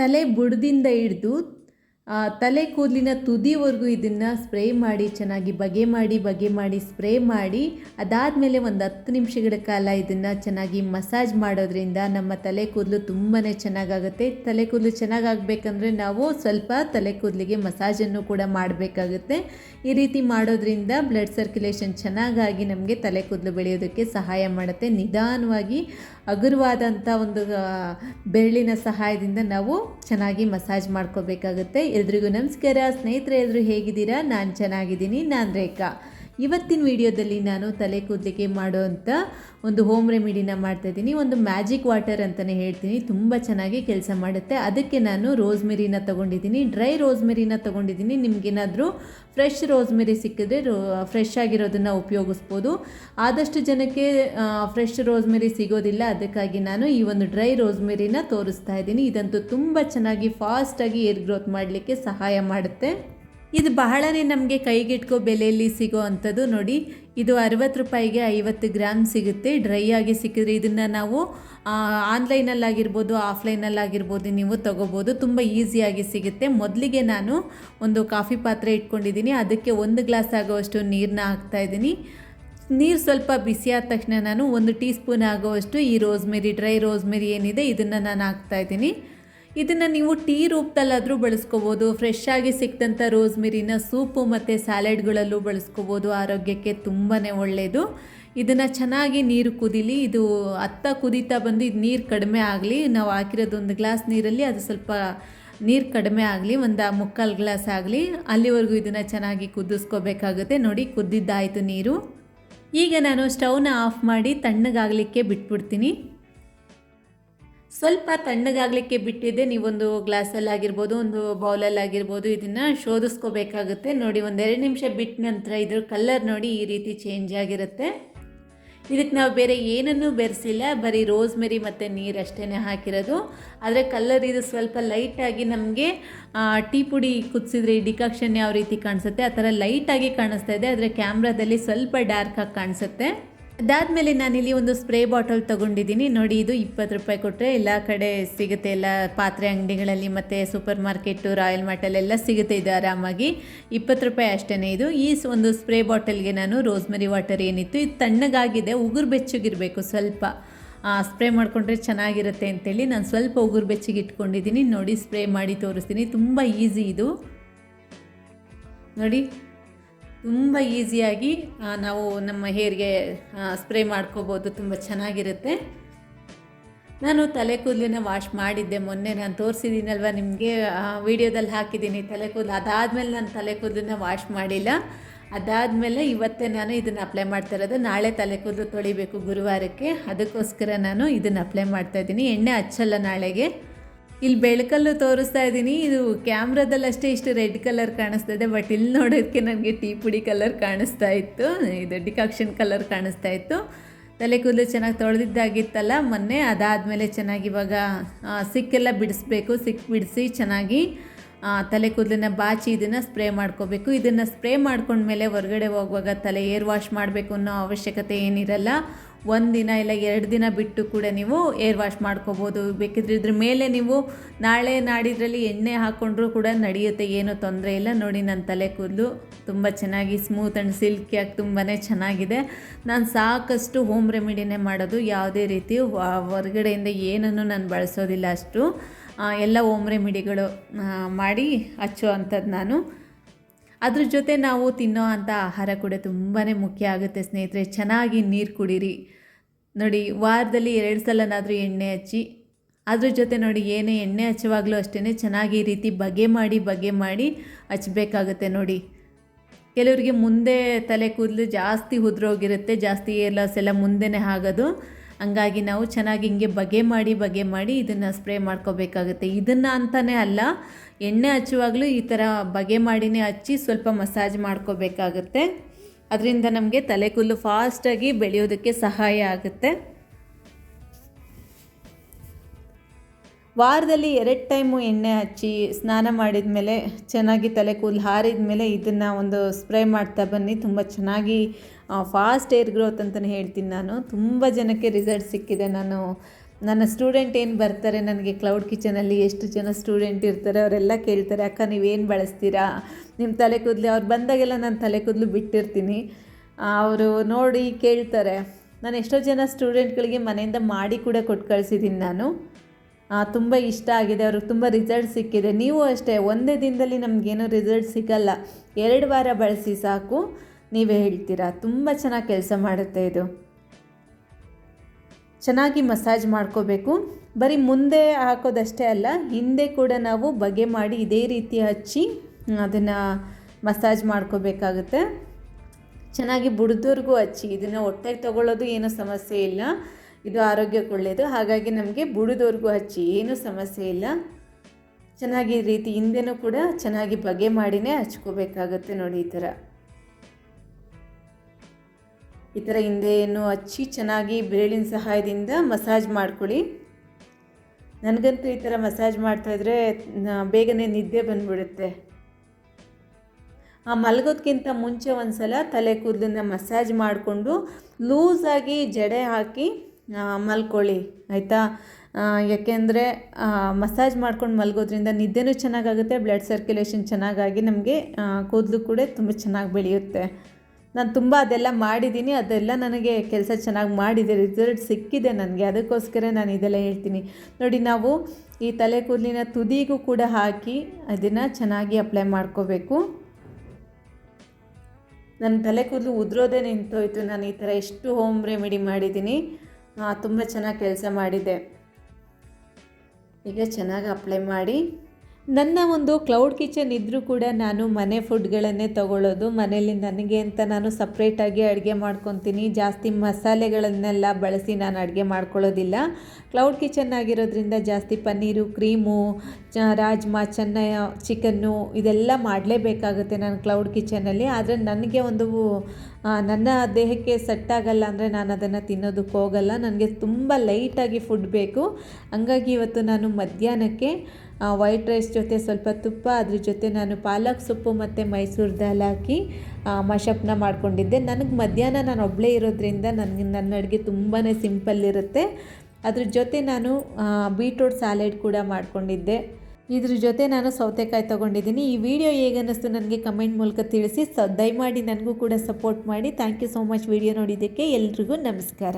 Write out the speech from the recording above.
ತಲೆ ಬುಡದಿಂದ ಹಿಡಿದು ತಲೆ ಕೂದಲಿನ ತುದಿವರೆಗೂ ಇದನ್ನು ಸ್ಪ್ರೇ ಮಾಡಿ, ಚೆನ್ನಾಗಿ ಬಗೆ ಮಾಡಿ ಬಗೆ ಮಾಡಿ, ಸ್ಪ್ರೇ ಮಾಡಿ, ಅದಾದಮೇಲೆ ಒಂದು ಹತ್ತು ನಿಮಿಷಗಳ ಕಾಲ ಇದನ್ನು ಚೆನ್ನಾಗಿ ಮಸಾಜ್ ಮಾಡೋದ್ರಿಂದ ನಮ್ಮ ತಲೆ ಕೂದಲು ತುಂಬಾ ಚೆನ್ನಾಗಾಗುತ್ತೆ. ತಲೆ ಕೂದಲು ಚೆನ್ನಾಗಾಗಬೇಕಂದ್ರೆ ನಾವು ಸ್ವಲ್ಪ ತಲೆ ಕೂದಲಿಗೆ ಮಸಾಜನ್ನು ಕೂಡ ಮಾಡಬೇಕಾಗುತ್ತೆ. ಈ ರೀತಿ ಮಾಡೋದ್ರಿಂದ ಬ್ಲಡ್ ಸರ್ಕ್ಯುಲೇಷನ್ ಚೆನ್ನಾಗಾಗಿ ನಮಗೆ ತಲೆ ಕೂದಲು ಬೆಳೆಯೋದಕ್ಕೆ ಸಹಾಯ ಮಾಡುತ್ತೆ. ನಿಧಾನವಾಗಿ ಹಗುರವಾದಂಥ ಒಂದು ಬೆರಳಿನ ಸಹಾಯದಿಂದ ನಾವು ಚೆನ್ನಾಗಿ ಮಸಾಜ್ ಮಾಡ್ಕೋಬೇಕಾಗುತ್ತೆ. ಎಲ್ರಿಗೂ ನಮಸ್ಕಾರ. ಸ್ನೇಹಿತರೆ ಎಲ್ಲರೂ ಹೇಗಿದ್ದೀರಾ? ನಾನು ಚೆನ್ನಾಗಿದ್ದೀನಿ. ನಾನು ರೇಖಾ. ಇವತ್ತಿನ ವಿಡಿಯೋದಲ್ಲಿ ನಾನು ತಲೆ ಕೂದಲಿಗೆ ಮಾಡುವಂಥ ಒಂದು ಹೋಮ್ ರೆಮಿಡಿನ ಮಾಡ್ತಾಯಿದ್ದೀನಿ ಒಂದು ಮ್ಯಾಜಿಕ್ ವಾಟರ್ ಅಂತಲೇ ಹೇಳ್ತೀನಿ. ತುಂಬ ಚೆನ್ನಾಗಿ ಕೆಲಸ ಮಾಡುತ್ತೆ. ಅದಕ್ಕೆ ನಾನು ರೋಸ್ಮೆರಿನ ತೊಗೊಂಡಿದ್ದೀನಿ. ಡ್ರೈ ರೋಸ್ಮೆರಿನ ತೊಗೊಂಡಿದ್ದೀನಿ. ನಿಮಗೇನಾದರೂ ಫ್ರೆಶ್ ರೋಸ್ಮೆರಿ ಸಿಕ್ಕಿದ್ರೆ ರೋ ಫ್ರೆಶ್ ಆಗಿರೋದನ್ನು ಉಪಯೋಗಿಸ್ಬೋದು. ಆದಷ್ಟು ಜನಕ್ಕೆ ಫ್ರೆಶ್ ರೋಸ್ಮೆರಿ ಸಿಗೋದಿಲ್ಲ. ಅದಕ್ಕಾಗಿ ನಾನು ಈ ಒಂದು ಡ್ರೈ ರೋಸ್ಮೆರಿನ ತೋರಿಸ್ತಾ ಇದ್ದೀನಿ. ಇದಂತೂ ತುಂಬ ಚೆನ್ನಾಗಿ ಫಾಸ್ಟಾಗಿ ಏರ್ ಗ್ರೋತ್ ಮಾಡಲಿಕ್ಕೆ ಸಹಾಯ ಮಾಡುತ್ತೆ. ಇದು ಬಹಳನೇ ನಮಗೆ ಕೈಗೆಟ್ಕೋ ಬೆಲೆಯಲ್ಲಿ ಸಿಗೋ ಅಂಥದ್ದು ನೋಡಿ. ಇದು ಅರವತ್ತು ರೂಪಾಯಿಗೆ ಐವತ್ತು ಗ್ರಾಮ್ ಸಿಗುತ್ತೆ. ಡ್ರೈ ಆಗಿ ಸಿಕ್ಕಿದ್ರೆ ಇದನ್ನು ನಾವು ಆನ್ಲೈನಲ್ಲಾಗಿರ್ಬೋದು ಆಫ್ಲೈನಲ್ಲಾಗಿರ್ಬೋದು ನೀವು ತೊಗೋಬೋದು. ತುಂಬ ಈಸಿಯಾಗಿ ಸಿಗುತ್ತೆ. ಮೊದಲಿಗೆ ನಾನು ಒಂದು ಕಾಫಿ ಪಾತ್ರೆ ಇಟ್ಕೊಂಡಿದ್ದೀನಿ. ಅದಕ್ಕೆ ಒಂದು ಗ್ಲಾಸ್ ಆಗೋವಷ್ಟು ನೀರನ್ನ ಹಾಕ್ತಾಯಿದ್ದೀನಿ ನೀರು ಸ್ವಲ್ಪ ಬಿಸಿಯಾದ ತಕ್ಷಣ ನಾನು ಒಂದು ಟೀ ಸ್ಪೂನ್ ಆಗೋವಷ್ಟು ಈ ರೋಸ್ಮೆರಿ ಡ್ರೈ ರೋಸ್ಮೆರಿ ಏನಿದೆ, ಇದನ್ನು ನಾನು ಹಾಕ್ತಾಯಿದ್ದೀನಿ ಇದನ್ನು ನೀವು ಟೀ ರೂಪದಲ್ಲಾದರೂ ಬಳಸ್ಕೋಬೋದು ಫ್ರೆಶ್ ಆಗಿ ಸಿಕ್ತಂಥ ರೋಸ್ಮೆರಿನ ಸೂಪು ಮತ್ತು ಸ್ಯಾಲೆಡ್ಗಳಲ್ಲೂ ಬಳಸ್ಕೋಬೋದು, ಆರೋಗ್ಯಕ್ಕೆ ತುಂಬಾ ಒಳ್ಳೆಯದು ಇದನ್ನು ಚೆನ್ನಾಗಿ ನೀರು ಕುದಿಲಿ, ಇದು ಅತ್ತ ಕುದೀತಾ ಬಂದು ಇದು ನೀರು ಕಡಿಮೆ ಆಗಲಿ, ನಾವು ಹಾಕಿರೋದು ಒಂದು ಗ್ಲಾಸ್ ನೀರಲ್ಲಿ ಅದು ಸ್ವಲ್ಪ ನೀರು ಕಡಿಮೆ ಆಗಲಿ, ಒಂದು ಮುಕ್ಕಾಲು ಗ್ಲಾಸ್ ಆಗಲಿ, ಅಲ್ಲಿವರೆಗೂ ಇದನ್ನು ಚೆನ್ನಾಗಿ ಕುದಿಸ್ಕೋಬೇಕಾಗುತ್ತೆ. ನೋಡಿ, ಕುದ್ದಿದ್ದಾಯಿತು ನೀರು. ಈಗ ನಾನು ಸ್ಟವ್ನ ಆಫ್ ಮಾಡಿ ತಣ್ಣಗಾಗಲಿಕ್ಕೆ ಬಿಟ್ಬಿಡ್ತೀನಿ. ಸ್ವಲ್ಪ ತಣ್ಣಗಾಗಲಿಕ್ಕೆ ಬಿಟ್ಟಿದ್ದೆ ನೀವೊಂದು ಗ್ಲಾಸಲ್ಲಾಗಿರ್ಬೋದು ಒಂದು ಬೌಲಲ್ಲಾಗಿರ್ಬೋದು ಇದನ್ನು ಶೋಧಿಸ್ಕೋಬೇಕಾಗುತ್ತೆ. ನೋಡಿ, ಒಂದೆರಡು ನಿಮಿಷ ಬಿಟ್ಟ ನಂತರ ಇದ್ರ ಕಲರ್ ನೋಡಿ ಈ ರೀತಿ ಚೇಂಜ್ ಆಗಿರುತ್ತೆ. ಇದಕ್ಕೆ ನಾವು ಬೇರೆ ಏನನ್ನೂ ಬೆರೆಸಿಲ್ಲ. ಬರೀ ರೋಸ್ಮೆರಿ ಮತ್ತು ನೀರಷ್ಟೇ ಹಾಕಿರೋದು. ಆದರೆ ಕಲರ್ ಇದು ಸ್ವಲ್ಪ ಲೈಟಾಗಿ ನಮಗೆ ಟೀ ಪುಡಿ ಕುದಿಸಿದ್ರೆ ಈ ಡಿಕಾಕ್ಷನ್ ಯಾವ ರೀತಿ ಕಾಣಿಸುತ್ತೆ, ಆ ಥರ ಲೈಟಾಗಿ ಕಾಣಿಸ್ತಾ ಇದೆ. ಆದರೆ ಕ್ಯಾಮ್ರಾದಲ್ಲಿ ಸ್ವಲ್ಪ ಡಾರ್ಕಾಗಿ ಕಾಣಿಸುತ್ತೆ. ಅದಾದಮೇಲೆ ನಾನಿಲ್ಲಿ ಒಂದು ಸ್ಪ್ರೇ ಬಾಟಲ್ ತೊಗೊಂಡಿದ್ದೀನಿ. ನೋಡಿ, ಇದು ಇಪ್ಪತ್ತು ರೂಪಾಯಿ ಕೊಟ್ಟರೆ ಎಲ್ಲ ಕಡೆ ಸಿಗುತ್ತೆ. ಎಲ್ಲ ಪಾತ್ರೆ ಅಂಗಡಿಗಳಲ್ಲಿ ಮತ್ತು ಸೂಪರ್ ಮಾರ್ಕೆಟು, ರಾಯಲ್ ಮಾರ್ಟಲ್ಲೆಲ್ಲ ಸಿಗುತ್ತೆ ಇದು ಆರಾಮಾಗಿ. ಇಪ್ಪತ್ತು ರೂಪಾಯಿ ಅಷ್ಟೇ ಇದು. ಈ ಒಂದು ಸ್ಪ್ರೇ ಬಾಟಲ್ಗೆ ನಾನು ರೋಸ್ಮರಿ ವಾಟರ್ ಏನಿತ್ತು, ಇದು ತಣ್ಣಗಾಗಿದೆ, ಉಗುರು ಬೆಚ್ಚಗಿರಬೇಕು ಸ್ವಲ್ಪ. ಸ್ಪ್ರೇ ಮಾಡಿಕೊಂಡ್ರೆ ಚೆನ್ನಾಗಿರುತ್ತೆ ಅಂತೇಳಿ ನಾನು ಸ್ವಲ್ಪ ಉಗುರು ಬೆಚ್ಚಿಗೆ ಇಟ್ಕೊಂಡಿದ್ದೀನಿ. ನೋಡಿ, ಸ್ಪ್ರೇ ಮಾಡಿ ತೋರಿಸ್ತೀನಿ. ತುಂಬ ಈಸಿ ಇದು. ನೋಡಿ ತುಂಬ ಈಸಿಯಾಗಿ ನಾವು ನಮ್ಮ ಹೇರ್ಗೆ ಸ್ಪ್ರೇ ಮಾಡ್ಕೋಬೋದು. ತುಂಬ ಚೆನ್ನಾಗಿರುತ್ತೆ. ನಾನು ತಲೆ ಕೂದಲಿನ ವಾಶ್ ಮಾಡಿದ್ದೆ ಮೊನ್ನೆ. ನಾನು ತೋರಿಸಿದ್ದೀನಲ್ವ ನಿಮಗೆ? ವಿಡಿಯೋದಲ್ಲಿ ಹಾಕಿದ್ದೀನಿ. ತಲೆ ಕೂದಲು ಅದಾದಮೇಲೆ ನಾನು ತಲೆ ಕೂದಲನ್ನ ವಾಶ್ ಮಾಡಿಲ್ಲ. ಅದಾದಮೇಲೆ ಇವತ್ತೇ ನಾನು ಇದನ್ನು ಅಪ್ಲೈ ಮಾಡ್ತಾ ಇರೋದು. ನಾಳೆ ತಲೆ ಕೂದಲು ತೊಳಿಬೇಕು ಗುರುವಾರಕ್ಕೆ. ಅದಕ್ಕೋಸ್ಕರ ನಾನು ಇದನ್ನು ಅಪ್ಲೈ ಮಾಡ್ತಾ ಇದ್ದೀನಿ. ಎಣ್ಣೆ ಹಚ್ಚಲ್ಲ ನಾಳೆಗೆ. ಇಲ್ಲಿ ಬೆಳಕಲ್ಲೂ ತೋರಿಸ್ತಾ ಇದ್ದೀನಿ. ಇದು ಕ್ಯಾಮ್ರಾದಲ್ಲಷ್ಟೇ ಇಷ್ಟು ರೆಡ್ ಕಲರ್ ಕಾಣಿಸ್ತಾ ಇದೆ. ಬಟ್ ಇಲ್ಲಿ ನೋಡೋದಕ್ಕೆ ನನಗೆ ಟೀ ಪುಡಿ ಕಲರ್ ಕಾಣಿಸ್ತಾ ಇತ್ತು. ಇದು ಡಿಕಾಕ್ಷನ್ ಕಲರ್ ಕಾಣಿಸ್ತಾ ಇತ್ತು. ತಲೆ ಕೂದಲು ಚೆನ್ನಾಗಿ ತೊಳೆದಿದ್ದಾಗಿತ್ತಲ್ಲ, ಮೊನ್ನೆ ಅದಾದಮೇಲೆ ಚೆನ್ನಾಗಿ ಇವಾಗ ಸಿಕ್ಕೆಲ್ಲ ಬಿಡಿಸ್ಬೇಕು. ಸಿಕ್ ಬಿಡಿಸಿ ಚೆನ್ನಾಗಿ ತಲೆ ಕೂದಲನ್ನ ಬಾಚಿ ಇದನ್ನು ಸ್ಪ್ರೇ ಮಾಡ್ಕೋಬೇಕು. ಇದನ್ನು ಸ್ಪ್ರೇ ಮಾಡ್ಕೊಂಡ್ಮೇಲೆ ಹೊರಗಡೆ ಹೋಗುವಾಗ ತಲೆ ಏರ್ ವಾಶ್ ಮಾಡಬೇಕು ಅನ್ನೋ ಅವಶ್ಯಕತೆ ಏನಿರಲ್ಲ. ಒಂದು ದಿನ ಇಲ್ಲ ಎರಡು ದಿನ ಬಿಟ್ಟು ಕೂಡ ನೀವು ಏರ್ ವಾಶ್ ಮಾಡ್ಕೋಬೋದು. ಬೇಕಿದ್ರೆ ಇದ್ರ ಮೇಲೆ ನೀವು ನಾಳೆ ನಾಡಿದ್ರಲ್ಲಿ ಎಣ್ಣೆ ಹಾಕ್ಕೊಂಡ್ರು ಕೂಡ ನಡೆಯುತ್ತೆ, ಏನೂ ತೊಂದರೆ ಇಲ್ಲ. ನೋಡಿ ನನ್ನ ತಲೆ ಕೂದಲು ತುಂಬ ಚೆನ್ನಾಗಿ ಸ್ಮೂತ್ ಆ್ಯಂಡ್ ಸಿಲ್ಕಿಯಾಗಿ ತುಂಬಾ ಚೆನ್ನಾಗಿದೆ. ನಾನು ಸಾಕಷ್ಟು ಹೋಮ್ ರೆಮಿಡಿನೇ ಮಾಡೋದು ಯಾವುದೇ ರೀತಿ ಹೊರಗಡೆಯಿಂದ ಏನನ್ನು ನಾನು ಬಳಸೋದಿಲ್ಲ ಅಷ್ಟು. ಎಲ್ಲ ಹೋಮ್ ರೆಮಿಡಿಗಳು ಮಾಡಿ ಹಚ್ಚೋ ಅಂಥದ್ದು ನಾನು. ಅದ್ರ ಜೊತೆ ನಾವು ತಿನ್ನೋ ಅಂಥ ಆಹಾರ ಕೂಡ ತುಂಬಾ ಮುಖ್ಯ ಆಗುತ್ತೆ ಸ್ನೇಹಿತರೆ. ಚೆನ್ನಾಗಿ ನೀರು ಕುಡೀರಿ. ನೋಡಿ, ವಾರದಲ್ಲಿ ಎರಡು ಸಲನಾದರೂ ಎಣ್ಣೆ ಹಚ್ಚಿ, ಅದ್ರ ಜೊತೆ ನೋಡಿ ಏನೇ ಎಣ್ಣೆ ಹಚ್ಚುವಾಗಲೂ ಅಷ್ಟೇ ಚೆನ್ನಾಗಿ ಈ ರೀತಿ ಬಗೆ ಮಾಡಿ ಬಗೆ ಮಾಡಿ ಹಚ್ಚಬೇಕಾಗುತ್ತೆ ನೋಡಿ. ಕೆಲವರಿಗೆ ಮುಂದೆ ತಲೆ ಕೂದಲು ಜಾಸ್ತಿ ಉದುರೋಗಿರುತ್ತೆ, ಜಾಸ್ತಿ ಏರ್ ಲಾಸ್ ಎಲ್ಲ ಮುಂದೆನೇ ಆಗೋದು ಹಂಗಾಗಿ ನಾವು ಚೆನ್ನಾಗಿ ಹಿಂಗೆ ಬಗೆ ಮಾಡಿ ಬಗೆ ಮಾಡಿ ಇದನ್ನು ಸ್ಪ್ರೇ ಮಾಡ್ಕೋಬೇಕಾಗುತ್ತೆ. ಇದನ್ನು ಅಂತಲೇ ಅಲ್ಲ, ಎಣ್ಣೆ ಹಚ್ಚುವಾಗಲೂ ಈ ಥರ ಬಗೆ ಮಾಡಿನೇ ಹಚ್ಚಿ ಸ್ವಲ್ಪ ಮಸಾಜ್ ಮಾಡ್ಕೋಬೇಕಾಗುತ್ತೆ. ಅದರಿಂದ ನಮಗೆ ತಲೆ ಕೂದಲು ಫಾಸ್ಟಾಗಿ ಬೆಳೆಯೋದಕ್ಕೆ ಸಹಾಯ ಆಗುತ್ತೆ. ವಾರದಲ್ಲಿ ಎರಡು ಟೈಮು ಎಣ್ಣೆ ಹಚ್ಚಿ ಸ್ನಾನ ಮಾಡಿದ ಮೇಲೆ ಚೆನ್ನಾಗಿ ತಲೆ ಕೂದಲು ಹಾರಿದ ಮೇಲೆ ಇದನ್ನು ಒಂದು ಸ್ಪ್ರೇ ಮಾಡ್ತಾ ಬನ್ನಿ. ತುಂಬ ಚೆನ್ನಾಗಿ ಫಾಸ್ಟ್ ಏರ್ ಗ್ರೋತ್ ಅಂತಲೇ ಹೇಳ್ತೀನಿ ನಾನು. ತುಂಬ ಜನಕ್ಕೆ ರಿಸಲ್ಟ್ ಸಿಕ್ಕಿದೆ. ನಾನು, ನನ್ನ ಸ್ಟೂಡೆಂಟ್ ಏನು ಬರ್ತಾರೆ, ನನಗೆ ಕ್ಲೌಡ್ ಕಿಚನಲ್ಲಿ ಎಷ್ಟು ಜನ ಸ್ಟೂಡೆಂಟ್ ಇರ್ತಾರೆ, ಅವರೆಲ್ಲ ಕೇಳ್ತಾರೆ, ಅಕ್ಕ, ನೀವೇನು ಬಳಸ್ತೀರಾ? ನಿಮ್ಮ ತಲೆ ಕೂದಲು, ಅವ್ರು ಬಂದಾಗೆಲ್ಲ ನಾನು ತಲೆ ಕೂದಲು ಬಿಟ್ಟಿರ್ತೀನಿ. ಅವರು ನೋಡಿ ಕೇಳ್ತಾರೆ. ನಾನು ಎಷ್ಟೋ ಜನ ಸ್ಟೂಡೆಂಟ್ಗಳಿಗೆ ಮನೆಯಿಂದ ಮಾಡಿ ಕೂಡ ಕೊಟ್ಟು ಕಳಿಸಿದ್ದೀನಿ ನಾನು. ತುಂಬ ಇಷ್ಟ ಆಗಿದೆ, ಅವ್ರಿಗೆ ತುಂಬ ರಿಸಲ್ಟ್ ಸಿಕ್ಕಿದೆ. ನೀವು ಅಷ್ಟೇ, ಒಂದೇ ದಿನದಲ್ಲಿ ನಮಗೇನು ರಿಸಲ್ಟ್ ಸಿಗಲ್ಲ. ಎರಡು ವಾರ ಬಳಸಿ ಸಾಕು, ನೀವೇ ಹೇಳ್ತೀರಾ? ತುಂಬ ಚೆನ್ನಾಗಿ ಕೆಲಸ ಮಾಡುತ್ತೆ ಇದು. ಚೆನ್ನಾಗಿ ಮಸಾಜ್ ಮಾಡ್ಕೋಬೇಕು. ಬರೀ ಮುಂದೆ ಹಾಕೋದಷ್ಟೇ ಅಲ್ಲ, ಹಿಂದೆ ಕೂಡ ನಾವು ಬಗೆ ಮಾಡಿ ಇದೇ ರೀತಿ ಹಚ್ಚಿ ಅದನ್ನು ಮಸಾಜ್ ಮಾಡ್ಕೋಬೇಕಾಗುತ್ತೆ. ಚೆನ್ನಾಗಿ ಬುಡ್ದವ್ರಿಗೂ ಹಚ್ಚಿ, ಇದನ್ನು ಹೊಟ್ಟೆಗೆ ತೊಗೊಳ್ಳೋದು ಏನೂ ಸಮಸ್ಯೆ ಇಲ್ಲ. ಇದು ಆರೋಗ್ಯಕ್ಕೆ ಒಳ್ಳೆಯದು ಹಾಗಾಗಿ ನಮಗೆ ಬುಡದವ್ರಿಗೂ ಹಚ್ಚಿ ಏನೂ ಸಮಸ್ಯೆ ಇಲ್ಲ. ಚೆನ್ನಾಗಿ ರೀತಿ ಹಿಂದೆನೂ ಕೂಡ ಚೆನ್ನಾಗಿ ಬಗೆ ಮಾಡಿನೇ ಹಚ್ಕೋಬೇಕಾಗುತ್ತೆ ನೋಡಿ ಈ ಥರ. ಈ ಥರ ಹಿಂದೆಯನ್ನು ಹಚ್ಚಿ ಚೆನ್ನಾಗಿ ಬೆರಳಿನ ಸಹಾಯದಿಂದ ಮಸಾಜ್ ಮಾಡ್ಕೊಳ್ಳಿ. ನನಗಂತೂ ಈ ಥರ ಮಸಾಜ್ ಮಾಡ್ತಾಯಿದ್ರೆ ಬೇಗನೆ ನಿದ್ದೆ ಬಂದ್ಬಿಡುತ್ತೆ. ಆ ಮಲಗೋದಕ್ಕಿಂತ ಮುಂಚೆ ಒಂದು ಸಲ ತಲೆ ಕೂದಲನ್ನ ಮಸಾಜ್ ಮಾಡಿಕೊಂಡು ಲೂಸಾಗಿ ಜಡೆ ಹಾಕಿ ಮಲ್ಕೊಳ್ಳಿ, ಆಯಿತಾ? ಯಾಕೆಂದರೆ ಮಸಾಜ್ ಮಾಡ್ಕೊಂಡು ಮಲಗೋದ್ರಿಂದ ನಿದ್ದೆನೂ ಚೆನ್ನಾಗಾಗುತ್ತೆ ಬ್ಲಡ್ ಸರ್ಕ್ಯುಲೇಷನ್ ಚೆನ್ನಾಗಾಗಿ ನಮಗೆ ಕೂದಲು ಕೂಡ ತುಂಬ ಚೆನ್ನಾಗಿ ಬೆಳೆಯುತ್ತೆ. ನಾನು ತುಂಬ ಅದೆಲ್ಲ ಮಾಡಿದ್ದೀನಿ ಅದೆಲ್ಲ ನನಗೆ ಕೆಲಸ ಚೆನ್ನಾಗಿ ಮಾಡಿದೆ ರಿಸಲ್ಟ್ ಸಿಕ್ಕಿದೆ ನನಗೆ. ಅದಕ್ಕೋಸ್ಕರ ನಾನು ಇದೆಲ್ಲ ಹೇಳ್ತೀನಿ. ನೋಡಿ, ನಾವು ಈ ತಲೆ ಕೂದಲಿನ ತುದಿಗೂ ಕೂಡ ಹಾಕಿ ಅದನ್ನು ಚೆನ್ನಾಗಿ ಅಪ್ಲೈ ಮಾಡ್ಕೋಬೇಕು. ನನ್ನ ತಲೆ ಕೂದಲು ಉದುರೋದೇ ನಿಂತೋಯ್ತು. ನಾನು ಈ ಥರ ಎಷ್ಟು ಹೋಮ್ ರೆಮಿಡಿ ಮಾಡಿದ್ದೀನಿ ತುಂಬ ಚೆನ್ನಾಗಿ ಕೆಲಸ ಮಾಡಿದೆ ಈಗ ಚೆನ್ನಾಗಿ ಅಪ್ಲೈ ಮಾಡಿ. ನನ್ನ ಒಂದು ಕ್ಲೌಡ್ ಕಿಚನ್ ಇದ್ದರೂ ಕೂಡ ನಾನು ಮನೆ ಫುಡ್ಗಳನ್ನೇ ತಗೊಳ್ಳೋದು ಮನೇಲಿ ನನಗೆ ಅಂತ ನಾನು ಸಪ್ರೇಟಾಗಿ ಅಡುಗೆ ಮಾಡ್ಕೊತೀನಿ, ಜಾಸ್ತಿ ಮಸಾಲೆಗಳನ್ನೆಲ್ಲ ಬಳಸಿ ನಾನು ಅಡುಗೆ ಮಾಡ್ಕೊಳ್ಳೋದಿಲ್ಲ. ಕ್ಲೌಡ್ ಕಿಚನ್ ಆಗಿರೋದ್ರಿಂದ ಜಾಸ್ತಿ ಪನ್ನೀರು, ಕ್ರೀಮು ಚ, ರಾಜ್ಮಾ, ಚೆನ್ನೈ, ಚಿಕನ್ನು ಇದೆಲ್ಲ ಮಾಡಲೇಬೇಕಾಗುತ್ತೆ ನಾನು ಕ್ಲೌಡ್ ಕಿಚನಲ್ಲಿ. ಆದರೆ ನನಗೆ ಒಂದು ನನ್ನ ದೇಹಕ್ಕೆ ಸೆಟ್ ಆಗಲ್ಲ ಅಂದರೆ ನಾನು ಅದನ್ನು ತಿನ್ನೋದಕ್ಕೆ ಹೋಗಲ್ಲ. ನನಗೆ ತುಂಬ ಲೈಟಾಗಿ ಫುಡ್ ಬೇಕು. ಹಂಗಾಗಿ ಇವತ್ತು ನಾನು ಮಧ್ಯಾಹ್ನಕ್ಕೆ ವೈಟ್ ರೈಸ್ ಜೊತೆ ಸ್ವಲ್ಪ ತುಪ್ಪ, ಅದ್ರ ಜೊತೆ ನಾನು ಪಾಲಕ್ ಸೊಪ್ಪು ಮತ್ತು ಮೈಸೂರು ದಾಲ್ ಹಾಕಿ ಮಶಪ್ನ ಮಾಡ್ಕೊಂಡಿದ್ದೆ. ನನಗೆ ಮಧ್ಯಾಹ್ನ ನಾನು ಒಬ್ಬಳೇ ಇರೋದ್ರಿಂದ ನನಗೆ, ನನ್ನ ಅಡುಗೆ ತುಂಬಾ ಸಿಂಪಲ್ ಇರುತ್ತೆ. ಅದ್ರ ಜೊತೆ ನಾನು ಬೀಟ್ರೂಟ್ ಸ್ಯಾಲೆಡ್ ಕೂಡ ಮಾಡ್ಕೊಂಡಿದ್ದೆ. ಇದ್ರ ಜೊತೆ ನಾನು ಸೌತೆಕಾಯಿ ತೊಗೊಂಡಿದ್ದೀನಿ. ಈ ವಿಡಿಯೋ ಹೇಗನ್ನಿಸ್ತು ನನಗೆ ಕಮೆಂಟ್ ಮೂಲಕ ತಿಳಿಸಿ. ಸ, ದಯಮಾಡಿ ನನಗೂ ಕೂಡ ಸಪೋರ್ಟ್ ಮಾಡಿ. Thank you so much video ನೋಡಿದ್ದಕ್ಕೆ ಎಲ್ರಿಗೂ ನಮಸ್ಕಾರ.